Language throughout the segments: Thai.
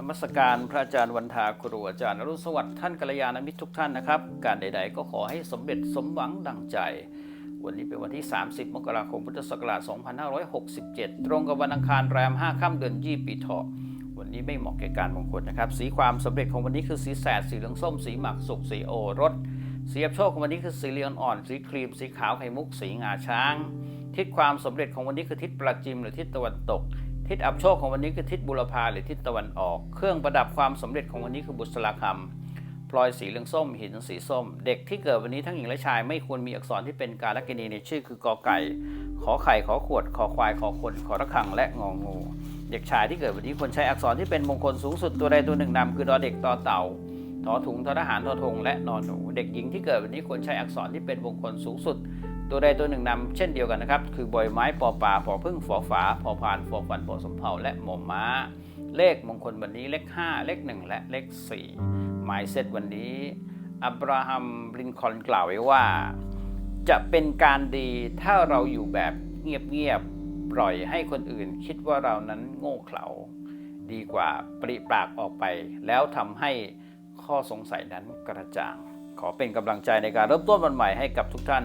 นมัสการพระอาจารย์วันทาครูอาจารย์อรุณสวัสดิ์ท่านกัลยาณมิตรทุกท่านนะครับ การใด ๆ ก็ขอให้สมเร็จสมหวังดังใจ วันนี้เป็นวันที่ 30 มกราคมพุทธศักราช 2567 ตรงกับวันอังคารแรม 5 ค่ำเดือนยี่ปีเถาะวันนี้ไม่เหมาะแก่การมงคลนะครับ สีความสำเร็จของวันนี้คือสีแสดสีเหลืองส้ม สีหมักสุกสีโอรสสีอับโชคของวันนี้คือสีเหลืองอ่อน สีครีม สีขาวไข่มุก สีงาช้าง ทิศความสำเร็จของวันนี้คือทิศประจิมหรือทิศตะวันตก ทิศอับโชคของวันนี้คือทิศบุรพาหรือทิศตะวันออก เครื่องประดับความสำเร็จของวันนี้คือบุษราคำพลอยสีเหลืองส้ม หินสีส้ม เด็กที่เกิดวันนี้ทั้งหญิงและชายไม่ควรมีอักษรที่เป็นการลกินีในชื่อคือกอไก่ ขอไข่ขอขวด ขอควายขอคนขอระฆังและงองู เด็กชายที่เกิดวันนี้ควรใช้อักษรที่เป็นมงคลสูงสุดตัวใดตัวหนึ่งนำคือดอเด็กตอเต่าทอถุงทอทหารทอธงและนอนหนู เด็กหญิงที่เกิดวันนี้ควรใช้อักษรที่เป็นมงคลสูงสุด ตัวใดตัวหนึ่งนำเช่นเดียวกันนะครับ คือ บอยไม้ปอปลาปอพึ่งฝอฝาพอพานฟอฟันฟอสมเภาและหมอม้า เลขมงคลวันนี้เลข 5 เลข 1 และเลข 4 หมายเซตวันนี้ อับราฮัมลินคอนกล่าวไว้ว่า จะเป็นการดีถ้าเราอยู่แบบเงียบๆปล่อยให้คนอื่นคิดว่าเรานั้นโง่เขลาดีกว่าปริปากออกไป แล้วทำให้ข้อสงสัยนั้นกระจ่าง ขอเป็นกำลังใจในการเริ่มต้นวันใหม่ให้กับทุกท่าน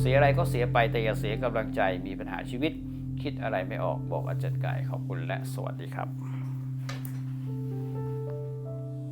เสียอะไรก็เสียไปแต่อย่าเสียกำลังใจมีปัญหาชีวิต คิดอะไรไม่ออกบอกอาจารย์กายขอบคุณและสวัสดีครับ